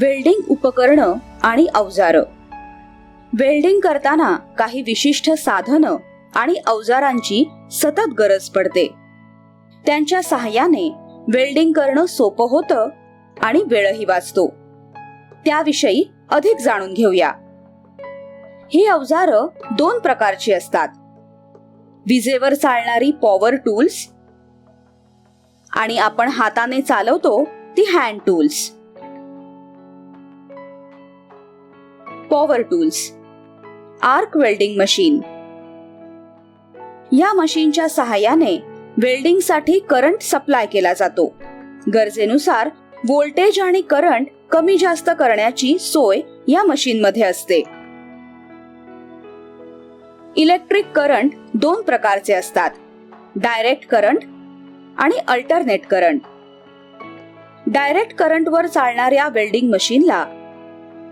Welding उपकरणं आणि अवजारं. वेल्डिंग करताना काही विशिष्ट साधनं आणि अवजारांची सतत गरज पडते. त्यांच्या सहाय्याने वेल्डिंग करणं सोपं होतं आणि वेळही वाचतो. त्याविषयी अधिक जाणून घेऊया. ही अवजारं दोन प्रकारची असतात. विजेवर चालणारी पॉवर टूल्स आणि आपण हाताने चालवतो ती hand tools. Power tools arc welding machine या मशीनच्या सहाय्याने वेल्डिंगसाठी करंट सप्लाय केला जातो. गरजेनुसार व्होल्टेज आणि करंट कमी जास्त करण्याची सोय या मशीनमध्ये असते. इलेक्ट्रिक करंट दोन प्रकारचे असतात. डायरेक्ट करंट आणि अल्टरनेट करंट डायरेक्ट करंटवर चालणाऱ्या वेल्डिंग मशीनला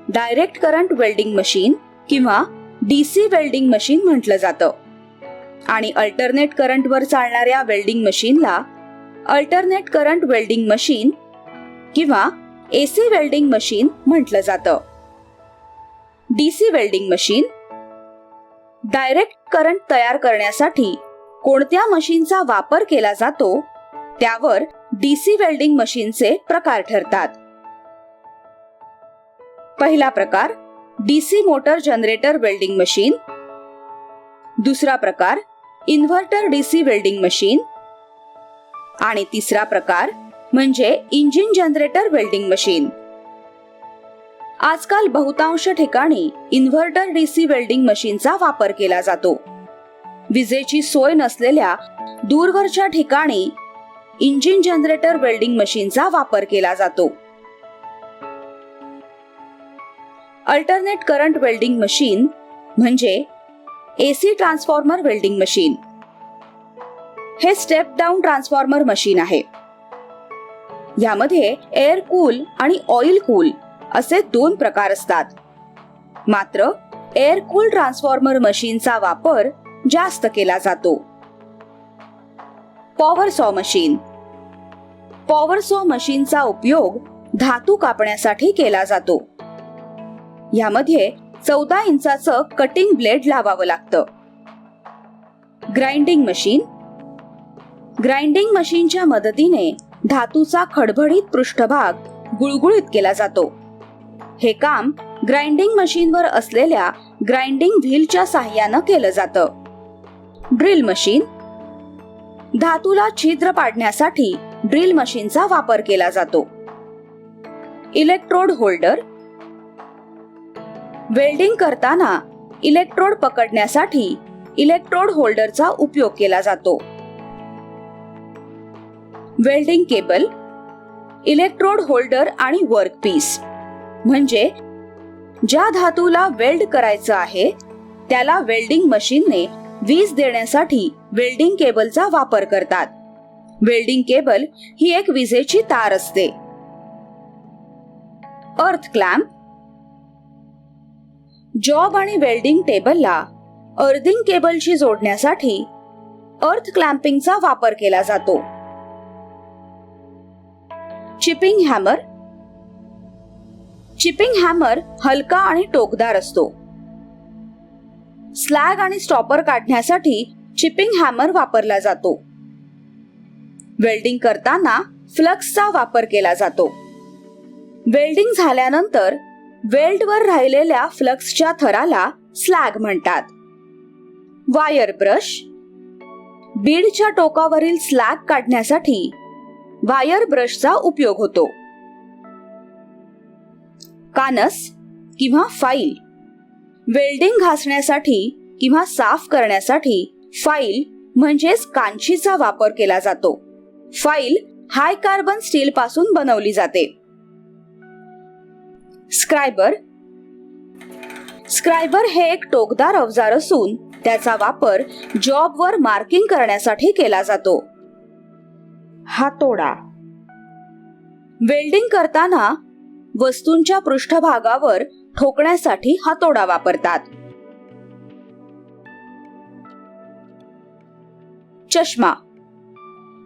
डायरेक्ट करंट वेल्डिंग मशीन किंवा डीसी वेल्डिंग मशीन म्हटलं जातं. आणि अल्टरनेट करंटवर चालणाऱ्या वेल्डिंग मशीनला अल्टरनेट करंट वेल्डिंग मशीन किंवा एसी वेल्डिंग मशीन म्हटलं जातं. DC welding machine direct current तयार करण्यासाठी कोणत्या मशीनचा वापर केला जातो त्यावर डीसी वेल्डिंग मशीनचे प्रकार ठरतात. पहिला प्रकार DC motor generator welding machine दुसरा प्रकार इन्व्हर्टर डीसी वेल्डिंग मशीन आणि तिसरा प्रकार म्हणजे इंजिन जनरेटर वेल्डिंग मशीन आजकाल बहुतांश ठिकाणी इन्व्हर्टर डीसी वेल्डिंग मशीनचा वापर केला जातो. विजेची सोय नसलेल्या दूरवरच्या ठिकाणी इंजिन जनरेटर वेल्डिंग मशीनचा वापर केला जातो. अल्टरनेट करंट वेल्डिंग मशीन म्हणजे एसी ट्रान्सफॉर्मर वेल्डिंग मशीन हे स्टेप डाऊन ट्रान्सफॉर्मर मशीन आहे. यामध्ये एअर कूल आणि ऑइल कूल असे दोन प्रकार असतात. मात्र एअर कूल ट्रान्सफॉर्मर मशीनचा वापर जास्त केला जातो. Power saw machine power saw मशीनचा उपयोग धातू कापण्यासाठी केला जातो. यामध्ये चौदा इंचाचं कटिंग ब्लेड लावावं लागतं. ग्राइंडिंग मशीन ग्राइंडिंग मशीनच्या मदतीने धातूचा खडबडीत पृष्ठभाग गुळगुळीत केला जातो. हे काम ग्राइंडिंग मशीनवर असलेल्या ग्राइंडिंग व्हीलच्या साह्यानं केलं जातं. ड्रिल मशीन धातूला छिद्र पाडण्यासाठी ड्रिल मशीनचा वापर केला जातो. इलेक्ट्रोड होल्डर वेल्डिंग करताना इलेक्ट्रोड पकडण्यासाठी इलेक्ट्रोड होल्डरचा उपयोग केला जातो. वेल्डिंग केबल इलेक्ट्रोड होल्डर आणि वर्क पीस म्हणजे ज्या धातूला वेल्ड करायचं आहे त्याला वेल्डिंग मशीनने वीज देण्यासाठी वेल्डिंग केबलचा वापर करतात. वेल्डिंग केबल ही एक विजेची तार असते. अर्थ क्लॅम्प जॉब आणि वेल्डिंग टेबलला अर्थिंग केबलशी जोडण्यासाठी अर्थ क्लॅम्पिंगचा वापर केला जातो. Chipping hammer. चिपिंग हॅमर हलका आणि टोकदार असतो. स्लॅग आणि स्टॉपर काढण्यासाठी चिपिंग हॅमर वापरला जातो. वेल्डिंग करताना फ्लक्सचा वापर केला जातो. वेल्डिंग झाल्यानंतर वेल्डवर राहिलेल्या फ्लक्सच्या थराला स्लॅग म्हणतात. वायर ब्रश बीडच्या टोकावरील स्लॅग काढण्यासाठी वायर ब्रशचा उपयोग होतो. कानस किंवा फाईल वेल्डिंग घासण्यासाठी किंवा साफ करण्यासाठी फाईल म्हणजेच कांचीचा वापर केला जातो. फाईल हाय कार्बन स्टील पासून बनवली जाते. स्क्रायबर स्क्रायबर हे एक टोकदार अवजार असून त्याचा वापर जॉबवर मार्किंग करण्यासाठी केला जातो. हातोडा वेल्डिंग करताना वस्तूंच्या पृष्ठभागावर ठोकण्यासाठी हातोडा वापरतात. चष्मा.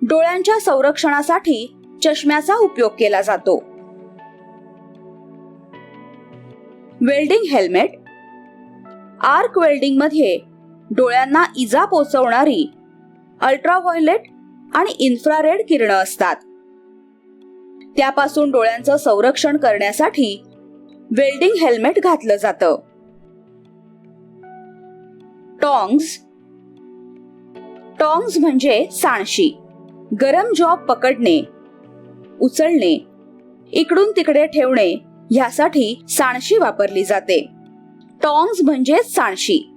डोळ्यांच्या संरक्षणासाठी चष्म्याचा उपयोग केला जातो. वेल्डिंग हेल्मेट आर्क वेल्डिंगमध्ये डोळ्यांना इजा पोचवणारी अल्ट्राव्हायलेट आणि इन्फ्रारेड किरणं असतात. त्यापासून डोळ्यांचं संरक्षण करण्यासाठी वेल्डिंग हेल्मेट घातलं जातं. टॉंग्स. टॉंग्स म्हणजे सांडशी गरम जॉब पकडणे उचलणे इकडून तिकडे ठेवणे ह्यासाठी सांडशी वापरली जाते. टॉंग्स म्हणजे सांडशी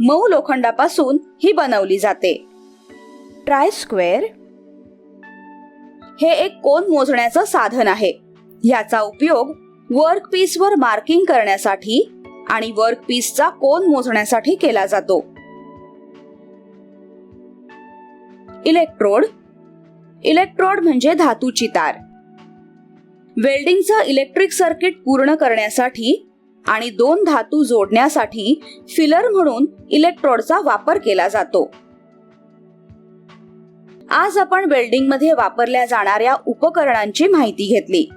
मऊ लोखंडापासून ही बनवली जाते. Try square. हे एक कोन मोजण्याचं साधन आहे. याचा उपयोग वर्क पीसवर मार्किंग करण्यासाठी आणि वर्क पीसचा कोन मोजण्यासाठी केला जातो. इलेक्ट्रोड. इलेक्ट्रोड म्हणजे धातूची तार. वेल्डिंगचं इलेक्ट्रिक सर्किट पूर्ण करण्यासाठी आणि दोन धातू जोडण्यासाठी फिलर म्हणून इलेक्ट्रोडचा वापर केला जातो. आज आपण वेल्डिंगमध्ये वापरल्या जाणाऱ्या उपकरणांची माहिती घेतली.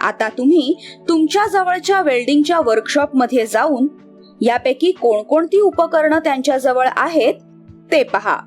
आता तुम्ही तुमच्या जवळच्या वेल्डिंगच्या वर्कशॉपमध्ये जाऊन यापैकी कोणकोणती उपकरणं त्यांच्या जवळ आहेत ते पहा.